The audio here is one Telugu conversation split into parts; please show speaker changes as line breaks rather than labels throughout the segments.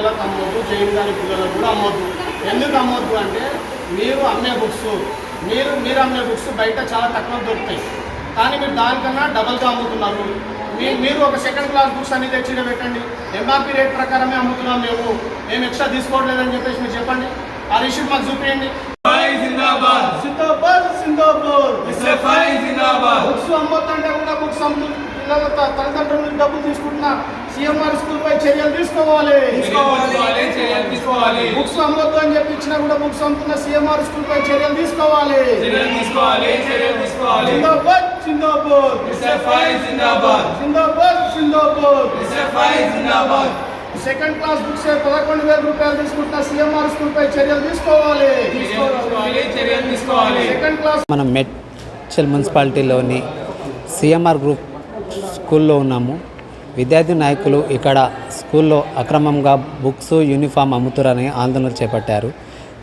అమ్మొద్దు జైన్ గారి పిల్లలకు కూడా అమ్మొద్దు. ఎందుకు అమ్మొద్దు అంటే మీరు అమ్మే బుక్స్ మీరు మీరు అమ్మే బుక్స్ బయట చాలా తక్కువ దొరుకుతాయి. కానీ మీరు దానికన్నా డబల్గా అమ్ముతున్నారు. మీ మీరు ఒక సెకండ్ క్లాస్ బుక్స్ అన్ని తెచ్చి పెట్టండి. ఎంఆర్పీ రేట్ ప్రకారమే అమ్ముతున్నాం మేము. మేము ఎక్స్ట్రా తీసుకోవట్లేదని చెప్పేసి మీరు చెప్పండి. ఆ రిషిట్ మాకు చూపించండి బుక్స్ అమ్మొద్దంటే కూడా బుక్స్ అమ్ముతు పిల్లల తల్లిదండ్రుల నుంచి డబ్బులు తీసుకుంటున్న సీఎంఆర్ స్కూల్ పై చర్యలు తీసుకోవాలి.
తీసుకోవాలి చర్యలు తీసుకోవాలి.
బుక్స్ అమ్మొద్దు అని చెప్పి ఇచ్చినా కూడా బుక్స్ అమ్ముతున్న సీఎంఆర్ స్కూల్ పై చర్యలు తీసుకోవాలి.
చర్యలు తీసుకోవాలి చర్యలు తీసుకోవాలి.
జిందాబాద్ జిందాబాద్.
ఎస్ఎఫ్ఐ జిందాబాద్.
జిందాబాద్ సెకండ్ క్లాస్ బుక్స్ పదకొండు వేల రూపాయలు తీసుకుంటున్న సీఎంఆర్ స్కూల్ పై చర్యలు తీసుకోవాలి.
చర్యలు తీసుకోవాలి చర్యలు తీసుకోవాలి.
సెకండ్ క్లాస్
మనం మెడ్చల్ మున్సిపాలిటీలోని సిఎంఆర్ గ్రూప్ స్కూల్లో ఉన్నాము. విద్యార్థి నాయకులు ఇక్కడ స్కూల్లో అక్రమంగా బుక్స్ యూనిఫామ్ అమ్ముతారని ఆందోళన చేపట్టారు.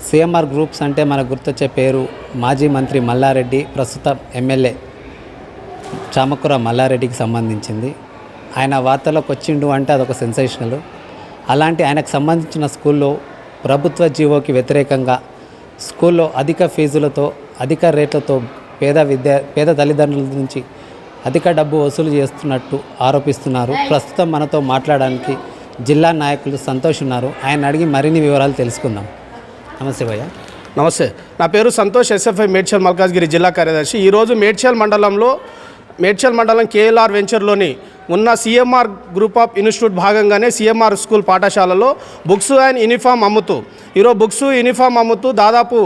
సిఎంఆర్ గ్రూప్స్ అంటే మనకు గుర్తొచ్చే పేరు మాజీ మంత్రి మల్లారెడ్డి ప్రస్తుత ఎమ్మెల్యే చామకూర మల్లారెడ్డికి సంబంధించింది. ఆయన వార్తలకు వచ్చిండు అంటే అదొక సెన్సేషనల్. అలాంటి ఆయనకు సంబంధించిన స్కూల్లో ప్రభుత్వ జీవోకి వ్యతిరేకంగా స్కూల్లో అధిక ఫీజులతో అధిక రేట్లతో పేద విద్యా పేద తల్లిదండ్రుల నుంచి అధిక డబ్బు వసూలు చేస్తున్నట్టు ఆరోపిస్తున్నారు. ప్రస్తుతం మనతో మాట్లాడడానికి జిల్లా నాయకులు సంతోష్ ఉన్నారు. ఆయన అడిగి మరిన్ని వివరాలు తెలుసుకుందాం. నమస్తే భయ్య.
నమస్తే. నా పేరు సంతోష్ ఎస్ఎఫ్ఐ మేడ్చల్ మల్కాజ్గిరి జిల్లా కార్యదర్శి. ఈరోజు మేడ్చల్ మండలంలో మేడ్చల్ మండలం కేఎల్ఆర్ వెంచర్లోని ఉన్న సిఎంఆర్ గ్రూప్ ఆఫ్ ఇన్స్టిట్యూట్ భాగంగానే సిఎంఆర్ స్కూల్ పాఠశాలలో బుక్స్ అండ్ యూనిఫామ్ అమ్ముతూ ఈరోజు బుక్స్ యూనిఫామ్ అమ్ముతూ దాదాపు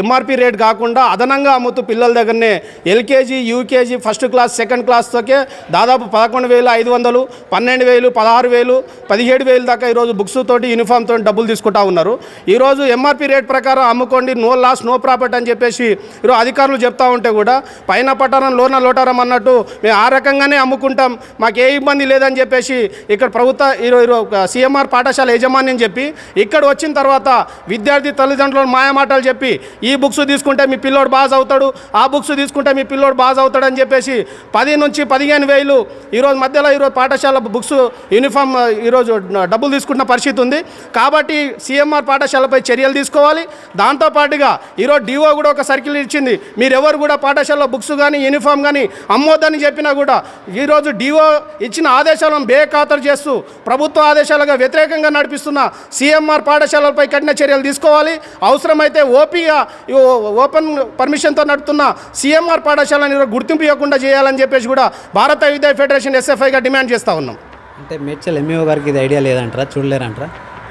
ఎంఆర్పి రేట్ కాకుండా అదనంగా అమ్ముతూ పిల్లల దగ్గరనే LKG UKG first class second క్లాస్తోకే దాదాపు పదకొండు వేలు ఐదు వందలు పన్నెండు వేలు పదహారు వేలు పదిహేడు వేలు దాకా ఈరోజు బుక్స్ తోటి యూనిఫామ్ తోటి డబ్బులు తీసుకుంటా ఉన్నారు. ఈరోజు ఎంఆర్పి రేట్ ప్రకారం అమ్ముకోండి నో లాస్ నో ప్రాఫిట్ అని చెప్పేసి ఈరోజు అధికారులు చెప్తా ఉంటే కూడా పైన పట్టణం లోన లోటారం అన్నట్టు మేము ఆ రకంగానే అమ్ముకుంటాం మాకు ఏ ఇబ్బంది లేదని చెప్పేసి ఇక్కడ ప్రభుత్వ ఈరోజు సీఎంఆర్ పాఠశాల యజమాని అని చెప్పి ఇక్కడ వచ్చిన తర్వాత విద్యార్థి తల్లిదండ్రులు మాయమాటలు చెప్పి ఈ బుక్స్ తీసుకుంటే మీ పిల్లోడు బాగా చదువుతాడు ఆ బుక్స్ తీసుకుంటే మీ పిల్లోడు బాగా చదువుతాడు అని చెప్పేసి పది నుంచి పదిహేను వేలు ఈరోజు మధ్యలో ఈరోజు పాఠశాల బుక్స్ యూనిఫామ్ ఈరోజు డబ్బులు తీసుకుంటున్న పరిస్థితి ఉంది. కాబట్టి సీఎంఆర్ పాఠశాలపై చర్యలు తీసుకోవాలి. దాంతోపాటుగా ఈరోజు డిఓ కూడా ఒక సర్కిల్ ఇచ్చింది. మీరెవరు కూడా పాఠశాలలో బుక్స్ కానీ యూనిఫామ్ కానీ అమ్మొద్దని చెప్పినా కూడా ఈరోజు డిఓ ఇచ్చిన ఆదేశాలను బేఖాతరు చేస్తూ ప్రభుత్వ ఆదేశాలుగా వ్యతిరేకంగా నడిపిస్తున్న సీఎంఆర్ పాఠశాలలపై కఠిన చర్యలు తీసుకోవాలి. అవసరమైతే ఓపీగా ఓ- ఓపెన్ పర్మిషన్తో నడుపుతున్న సీఎంఆర్ పాఠశాలను గుర్తింపు ఇవ్వకుండా చేయాలని చెప్పేసి కూడా భారత విద్యా ఫెడరేషన్ ఎస్ఎఫ్ఐగా డిమాండ్ చేస్తూ ఉన్నాం.
అంటే మేడ్చల్ ఎంఈఓ గారికి ఇది ఐడియా లేదంటారా? చూడలేరంటారా?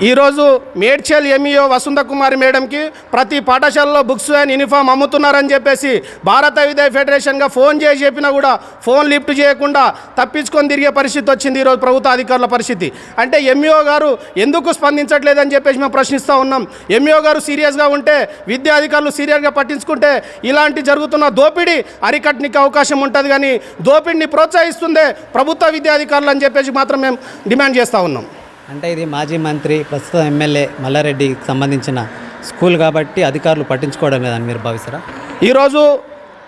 ఈరోజు మేడ్చల్ ఎంఈఓ వసుంధ కుమారి మేడంకి ప్రతి పాఠశాలలో బుక్స్ అండ్ యూనిఫామ్ అమ్ముతున్నారని చెప్పేసి భారత విద్యా ఫెడరేషన్గా ఫోన్ చేసి చెప్పినా కూడా ఫోన్ లిఫ్ట్ చేయకుండా తప్పించుకొని తిరిగే పరిస్థితి వచ్చింది ఈరోజు ప్రభుత్వ అధికారుల పరిస్థితి. అంటే ఎంఈఓ గారు ఎందుకు స్పందించట్లేదని చెప్పేసి మేము ప్రశ్నిస్తూ ఉన్నాం. ఎంఈఓ గారు సీరియస్గా ఉంటే విద్యా అధికారులు సీరియస్గా పట్టించుకుంటే ఇలాంటి జరుగుతున్న దోపిడీ అరికట్టనికి అవకాశం ఉంటుంది కానీ దోపిడీని ప్రోత్సహిస్తుందే ప్రభుత్వ విద్యాధికారులు అని చెప్పేసి మాత్రం మేము డిమాండ్ చేస్తూ ఉన్నాం.
అంటే ఇది మాజీ మంత్రి ప్రస్తుత ఎమ్మెల్యే మల్లారెడ్డికి సంబంధించిన స్కూల్ కాబట్టి అధికారులు పట్టించుకోవడం లేదని మీరు భావిస్తారా?
ఈరోజు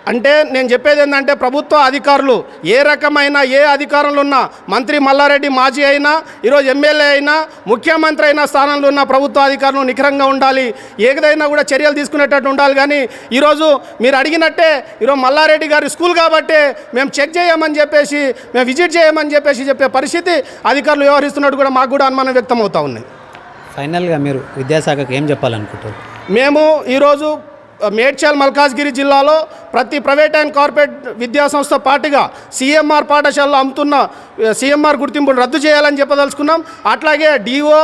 అంటే నేను చెప్పేది ఏంటంటే ప్రభుత్వ అధికారులు ఏ రకమైన ఏ అధికారంలో ఉన్న మంత్రి మల్లారెడ్డి మాజీ అయినా ఈరోజు ఎమ్మెల్యే అయినా ముఖ్యమంత్రి అయినా స్థానంలో ఉన్న ప్రభుత్వ అధికారులు నిఖరంగా ఉండాలి. ఏదైనా కూడా చర్యలు తీసుకునేటట్టు ఉండాలి. కానీ ఈరోజు మీరు అడిగినట్టే ఈరోజు మల్లారెడ్డి గారి స్కూల్ కాబట్టే మేము చెక్ చేయమని చెప్పేసి మేము విజిట్ చేయమని చెప్పేసి చెప్పే పరిస్థితి అధికారులు వ్యవహరిస్తున్నట్టు కూడా మాకు కూడా అనుమానం వ్యక్తం అవుతా ఉన్నాయి
ఫైనల్గా మీరు విద్యాశాఖకు ఏం చెప్పాలనుకుంటారు
మేము ఈరోజు మేడ్చల్ మల్కాజ్గిరి జిల్లాలో ప్రతి ప్రైవేట్ అండ్ కార్పొరేట్ విద్యాసంస్థ పాటుగా సిఎంఆర్ పాఠశాలలో అమ్ముతున్న సీఎంఆర్ గుర్తింపును రద్దు చేయాలని చెప్పదలుచుకున్నాం. అట్లాగే డిఓ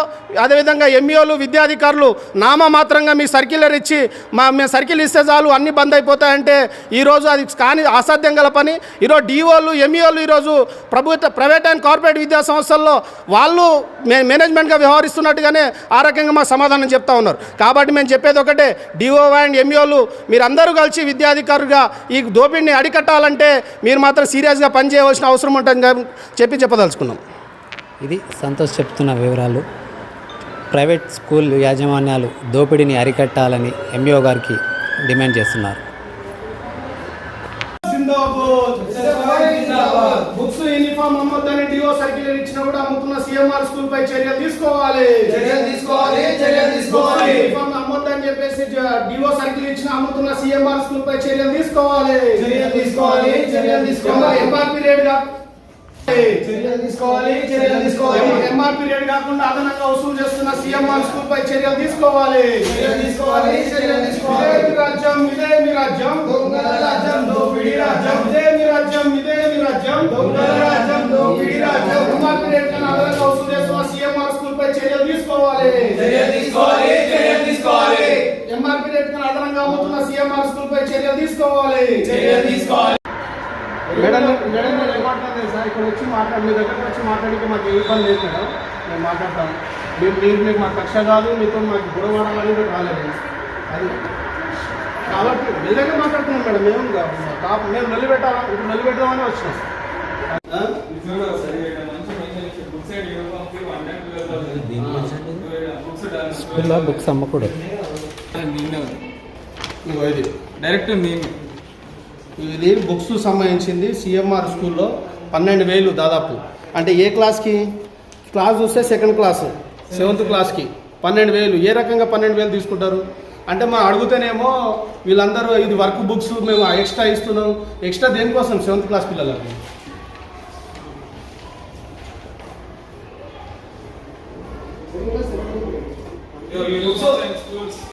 అదేవిధంగా ఎంఈఓలు విద్యాధికారులు నామమాత్రంగా మీ సర్క్యులర్ ఇచ్చి మా మేము సర్కిల్ ఇస్తే చాలు అన్ని బంద్ అయిపోతాయంటే ఈరోజు అది కానీ అసాధ్యం గల పని. ఈరోజు డిఓలు ఎంఈఓలు ఈరోజు ప్రభుత్వ ప్రైవేట్ అండ్ కార్పొరేట్ విద్యా సంస్థల్లో వాళ్ళు మే మేనేజ్మెంట్గా వ్యవహరిస్తున్నట్టుగానే ఆ రకంగా మా సమాధానం చెప్తా ఉన్నారు. కాబట్టి మేము చెప్పేది ఒకటే డిఓ అండ్ ఎంఈఓలు మీరందరూ కలిసి విద్యాధికారులుగా ఈ దోపిడిని అడికట్టాలంటే మీరు మాత్రం సీరియస్గా పనిచేయవలసిన అవసరం ఉంటుంది చెప్పి చెప్పదలుచుకున్నాం.
ఇది సంతోష్ చెప్తున్న వివరాలు. ప్రైవేట్ స్కూల్ యాజమాన్యాలు దోపిడీని అరికట్టాలని ఎంఈఓ గారికి డిమాండ్ చేస్తున్నారు
బుక్స్ యూనిఫామ్ అమ్మొద్దని డిఓ సర్క్యులర్ ఇచ్చినా కూడా అమ్ముతున్న సీఎం సిఎంఆర్ స్కూల్ పై చర్యలు తీసుకోవాలి
చర్యలు తీసుకోవాలి, చర్యలు తీసుకోవాలి.
అమ్మొద్దని చెప్పేసి డిఓ సర్కిల్ ఇచ్చిన అమ్ముతున్న సిఎంఆర్ స్కూల్ పై చర్యలు తీసుకోవాలి
చర్యలు తీసుకోవాలి, చర్యలు తీసుకోవాలి.
ఎంఆర్పి రేట్
చర్యలు తీసుకోవాలి చర్యలు తీసుకోవాలి
ఎంఆర్పి రేట్ కాకుండా అదనంగా వసూలు చేస్తున్న సిఎంఆర్ స్కూల్ పై చర్యలు తీసుకోవాలి
చర్యలు తీసుకోవాలి, చర్యలు తీసుకోవాలి.
ఇదే రాజ్యం ఇదే మీ రాజ్యం
దొంగల రాజ్యం, దోపిడీ రాజ్యం.
ఇదే మీ రాజ్యం ఇదే మీ రాజ్యం
దొంగల రాజ్యం, దోపిడీ
తీసుకోవాలి
చర్యలు తీసుకోవాలి. చర్యలు తీసుకోవాలి
ఎంఆర్పి రేట్ కన్నా అదనంగా అమ్ముతున్న సిఎంఆర్ స్కూల్ పై చర్యలు తీసుకోవాలి.
చర్యలు తీసుకోవాలి.
మేడం మేడం నేను ఏమంటున్నాను సార్. ఇక్కడ వచ్చి మాట్లాడి మీ దగ్గరకు వచ్చి మాట్లాడితే మాకు ఏ ఇబ్బంది లేదు మేడం. నేను మాట్లాడతాను. మీరు మీరు మీకు మాకు కక్ష కాదు మీతో మాకు గొడవ ఆడాలని కూడా రాలేదు. అది. కాబట్టి మీ దగ్గర మాట్లాడుతున్నాం మేడం. మేము కాపు మేము నిలబెట్టాలా ఇప్పుడు నిలబెడదామని వచ్చినాం
స్కూల్లో బుక్స్ అమ్మకూడదు.
ఇది.
డైరెక్ట్ నేను
ఇది బుక్స్ సంబంధించింది సిఎంఆర్ స్కూల్లో పన్నెండు వేలు దాదాపు. అంటే ఏ క్లాస్కి? క్లాస్ చూస్తే సెకండ్ క్లాస్ సెవెంత్ క్లాస్కి. పన్నెండు వేలు. ఏ రకంగా పన్నెండు వేలు తీసుకుంటారు? అంటే మా అడుగుతేనేమో వీళ్ళందరూ ఇది వర్క్ బుక్స్ మేము ఎక్స్ట్రా ఇస్తున్నాం. ఎక్స్ట్రా దేనికోసం? సెవెంత్ క్లాస్ పిల్లలకి ఆ, ఆ. Gates.
ఉంటుందా
నేను చెప్తా, ఏడా? అట్టలు.
సెవెంత్ క్లాస్ అంటే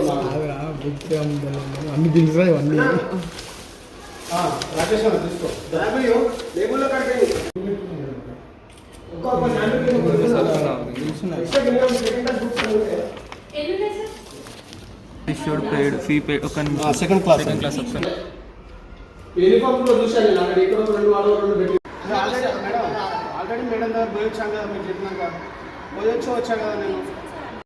ఉన్నాను.
అన్ని తెలుసా ఇవన్నీ.
ఆ, రాకేష్ తీసుకో. లేబుల్లో
షోడ్ పేడ్ ఫీ పే ఒక
సెకండ్ క్లాస్
సెకండ్ క్లాస్ ఒకసారి
యూనిఫామ్ కూడా చూశాను నేను అక్కడ ఇక్కడ రెండు వాడు రెండు పెట్టి. ఆల్రెడీ మేడం ఆల్రెడీ మేడం దగ్గర పోయి వచ్చాను కదా మీరు చెప్పినాక పోయి వచ్చి వచ్చా కదా నేను?